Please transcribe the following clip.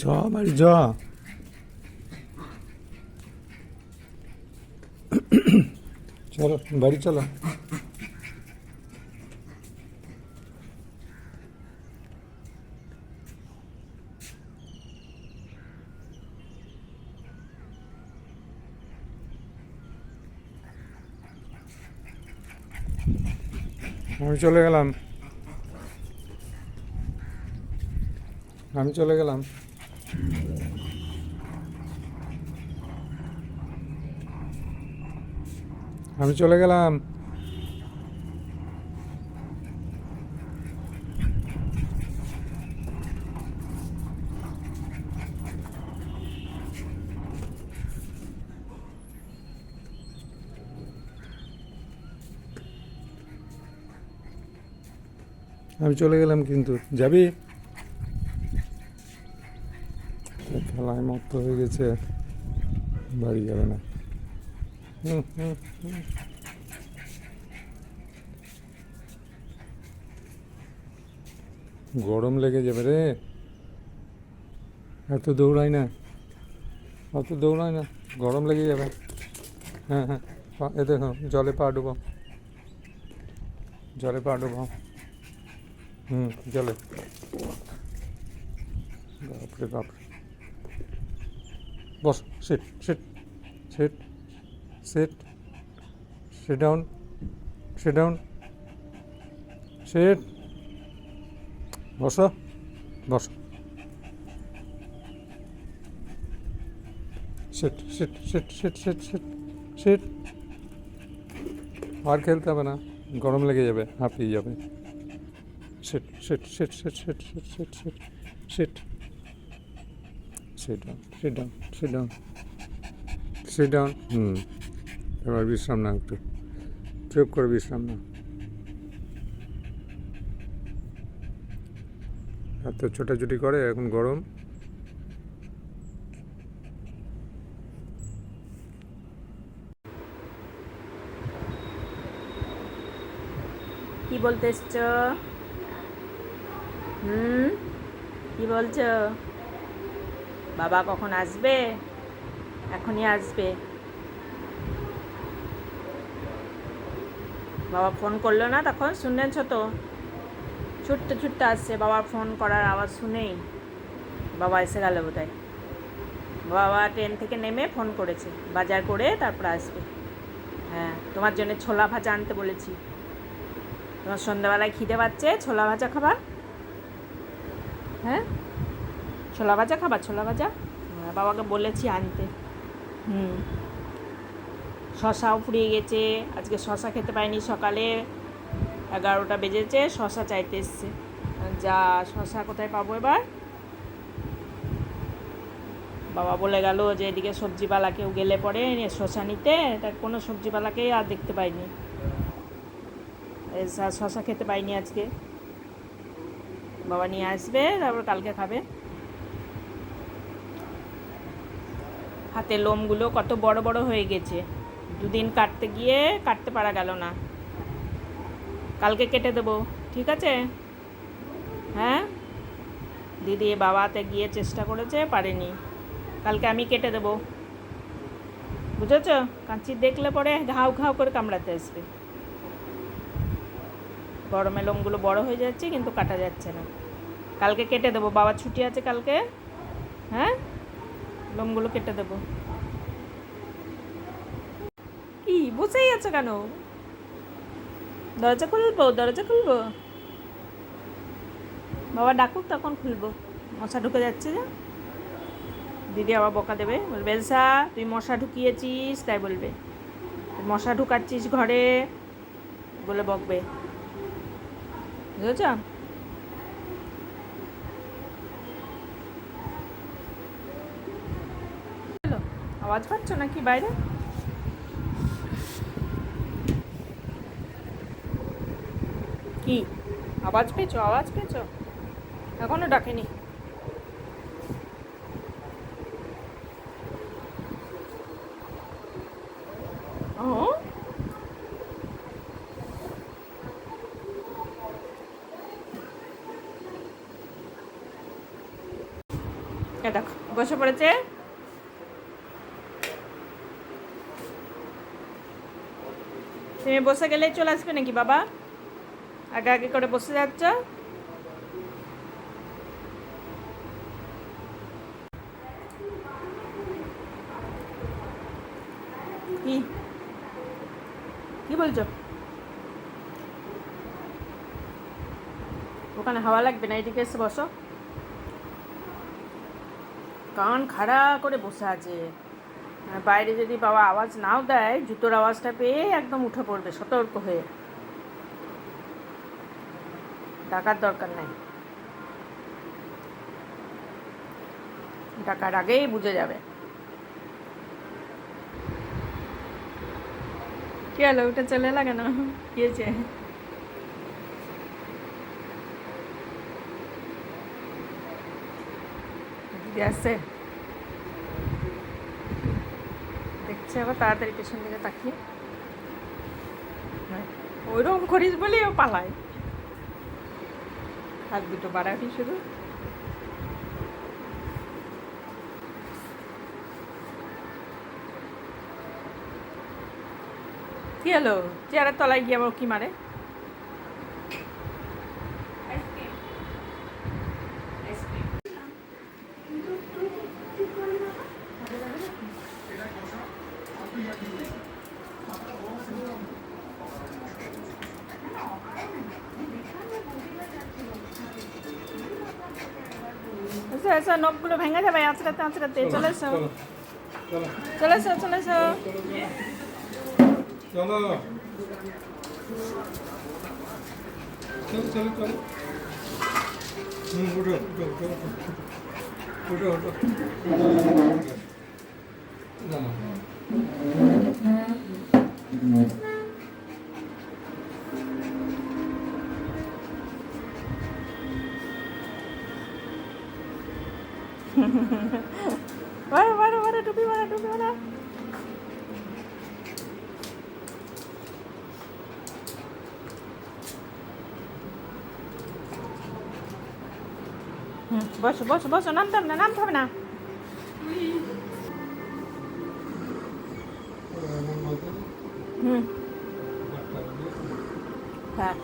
চ বাড়ি চ। চলো বাড়ি চলো। আমি চলে গেলাম। আমি চলে গেলাম। আমি চলে গেলাম। আমি চলে গেলাম কিন্তু। যাবি? খেলায় মত্ত হয়ে গেছে। বাড়ি যাবে না। হুম হুম। গরম লেগে যাবে রে। এত দৌড়াই না। অত দৌড়াই না। গরম লেগে যাবে। হ্যাঁ হ্যাঁ। দেখো, জলে পা ডুবো। জলে পা ডুবো। হুম, জলে। বাপরে বাপরে। বস sit sit sit sit sit down sit down sit বসো বসো sit sit sit sit sit sit sit আর খেলতে হবে না গরম লেগে যাবে হাঁপিয়ে যাবে sit sit sit sit sit sit sit sit sit sit down sit down sit down. Sit down. হুম। এবার বিশ্রাম না একটু। চুপ করে বিশ্রাম না এত ছোটাছুটি করে এখন গরম। কি বলতে এসছ? হুম? কি বলছো? বাবা কখন আসবে? এখনই আসবে। বাবা ফোন করল না তখন? শুনেছ তো ছুটতে ছুটতে আসছে। বাবা ফোন করার আওয়াজ শুনেই বাবা এসে গেল বোধহয়। বাবা ট্রেন থেকে নেমে ফোন করেছে। বাজার করে তারপর আসবে। হ্যাঁ তোমার জন্য ছোলা ভাজা আনতে বলেছি। তোমার সন্ধ্যাবেলায় খিদে পাচ্ছে? ছোলা ভাজা খাবার? হ্যাঁ? ছোলা ভাজা খাবা? ছোলা ভাজা? হ্যাঁ, বাবাকে বলেছি আনতে। হুম। শশাও ফুরিয়ে গেছে। আজকে শশা খেতে পাইনি সকালে। এগারোটা বেজেছে শশা চাইতে এসছে। যা শশা কোথায় পাবো এবার? বাবা বলে গেল যে এদিকে সবজিওয়ালা কেউ গেলে পরে শশা নিতে। তা কোনো সবজিওয়ালাকেই আর দেখতে পাইনি। শশা খেতে পাইনি আজকে। বাবা নিয়ে আসবে তারপর কালকে খাবে। হাতে লোমগুলো কত বড় বড় হয়ে গেছে। দুদিন কাটতে গিয়ে কাটতে পারা গেল না। কালকে কেটে দেবো, ঠিক আছে? হ্যাঁ? দিদি বাবাতে গিয়ে চেষ্টা করেছে, পারেনি। কালকে আমি কেটে দেবো। বুঝেছ? কাঁচি দেখলে পরে ঘাউ ঘাউ করে কামড়াতে আসবে। গরমে লোমগুলো বড় হয়ে যাচ্ছে, কিন্তু কাটা যাচ্ছে না। কালকে কেটে দেবো বাবার ছুটি আছে কালকে? হ্যাঁ? লোমগুলো কেটে দেবো। কি বসেই আছে কেন? দরজা খুলবো দরজা খুলবো? বাবা ডাকুক, তখন খুলবো। মশা ঢুকে যাচ্ছে যে। দিদি আবার বকা দেবে, বলবে এলসা তুই মশা ঢুকিয়েছিস? তাই বলবে। মশা ঢুকাচ্ছিস ঘরে, বলে বকবে। বুঝেছ? আওয়াজ পাচ্ছ নাকি বাইরে? কি? আওয়াজ পেয়েছ? আওয়াজ পেয়েছ? এখনও ডাকেনি। দেখো বসে পড়েছে। তুমি বসে গেলেই চলে আসবে নাকি বাবা? আগে আগে করে বসে যাচ্ছ? কি? বলছো? ওখানে হাওয়া লাগবে না? এদিকে এসে বসো। কান খাড়া করে বসে আছে। বাইরে যদি বাবা আওয়াজ নাও দেয়, জুতোর আওয়াজটা পেয়ে একদম উঠে পড়বে, সতর্ক হয়ে। ডাকার দরকার নাই। ডাকার আগেই বুঝে যাবে। কি হলো ওটা চলে লাগে না কি হয়েছে? দিদি আসছে? দেখছে আবার তাড়াতাড়ি পেছন দিকে তাকিয়ে। ওইরকম করিস বলে ও পালায়। হাত দুটো বাড়াবি শুধু। কি হলো? চেয়ারের তলায় গিয়ে আবার কি মারে? এসো এসো নখগুলো ভেঙে যাবে আঁচড়াতে আঁচড়াতে চলে এসো চলো চলে এসো চলে এসো চলো চলো চলো চলো হুম উঠো উঠো উঠো উঠো উঠো না মারো মারো মারো টুপি মারো টুপি মারো বসো বসো বসো নামতে হবে না নামতে হবে না। হুম। হ্যাঁ।